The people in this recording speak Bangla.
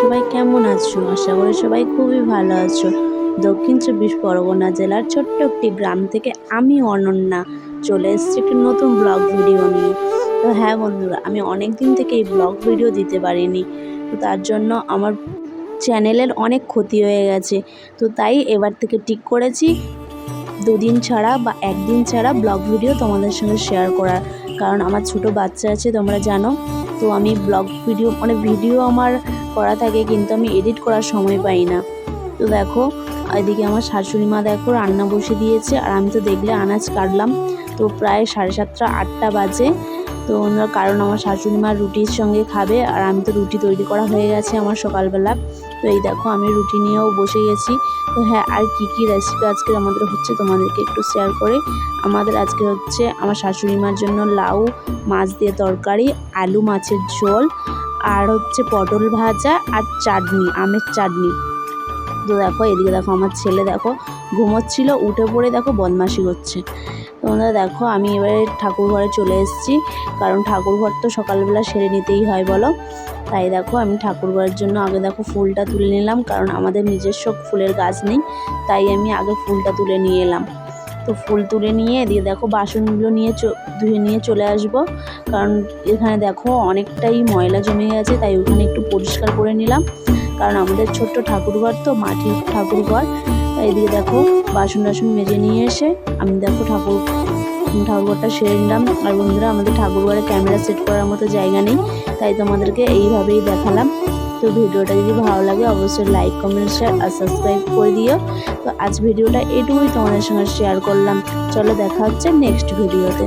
সবাই কেমন আছো? আশা করি সবাই খুবই ভালো আছো। দক্ষিণ চব্বিশ পরগনা জেলার ছোট্ট একটি গ্রাম থেকে আমি অনন্যা চলে এসেছি একটি নতুন ব্লগ ভিডিও নিয়ে। তো হ্যাঁ বন্ধুরা, আমি অনেক দিন থেকে এই ব্লগ ভিডিও দিতে পারিনি। তো তার জন্য আমার চ্যানেলের অনেক ক্ষতি হয়ে গেছে। তো তাই এবার থেকে ঠিক করেছি। দুদিন ছাড়া বা একদিন ছাড়া ব্লগ ভিডিও তোমাদের সঙ্গে শেয়ার করার। কারণ আমার ছোট বাচ্চা আছে, তোমরা জানো। তো আমি ব্লগ ভিডিও মানে ভিডিও আমার করা থাকে, কিন্তু আমি এডিট করার সময় পাই না। তো দেখো, এদিকে আমার শাশুড়ি মা দেখো, রান্না বসে দিয়েছে। আর আমি তো দেখলে আনাজ কাটলাম। তো প্রায় সাড়ে সাতটা, আটটা বাজে। তো ওনার কারণ আমার শাশুড়ি মা রুটির সঙ্গে খাবে আর আমি তো রুটি তৈরি করা হয়ে গেছে আমার সকালবেলা। তো এই দেখো আমি রুটি নিয়েও বসে গেছি। তো হ্যাঁ আর কী কী রেসিপি আজকে আমাদের হচ্ছে তোমাদেরকে একটু শেয়ার করে। আমাদের আজকে হচ্ছে আমার শাশুড়ি মার জন্য লাউ, মাছ দিয়ে তরকারি, আলু মাছের ঝোল আর হচ্ছে পটল ভাজা আর চাটনি, আমের চাটনি। তো দেখো, এদিকে দেখো আমার ছেলে দেখো, ঘুমোচ্ছিল, উঠে পড়ে দেখো বদমাশি করছে। তোমরা দেখো, আমি এবারে ঠাকুর ঘরে চলে এসেছি। কারণ ঠাকুর ঘর তো সকালবেলা সেরে নিতেই হয়, বলো? তাই দেখো, আমি ঠাকুর ঘরের জন্য আগে দেখো ফুলটা তুলে নিলাম, কারণ আমাদের নিজস্ব ফুলের গাছ নেই, তাই আমি আগে ফুলটা তুলে নিয়ে এলাম। তো ফুল তুলে নিয়ে এদিকে দেখো, বাসনগুলো নিয়ে ধুয়ে নিয়ে চলে আসব। কারণ এখানে দেখো, অনেকটাই ময়লা জমে গেছে, তাই ওখানে একটু পরিষ্কার করে নিলাম। কারণ আমাদের ছোট্ট ঠাকুরঘর তো, মাটির ঠাকুরঘর তাই এদিকে দেখো বাসন টাসন মেজে নিয়ে এসে আমি দেখো ঠাকুর ঠাকুরটা সেরে নিলাম। আর বন্ধুরা, আমাদের ঠাকুরঘরে ক্যামেরা সেট করার মতো জায়গা নেই, তাই তোমাদেরকে এইভাবেই দেখালাম। তো ভিডিওটা যদি ভালো লাগে, অবশ্যই লাইক কমেন্ট শেয়ার আর সাবস্ক্রাইব করে দিও। তো আজ ভিডিওটা এটুকুই তোমাদের সঙ্গে শেয়ার করলাম। চলো দেখা হচ্ছে নেক্সট ভিডিওতে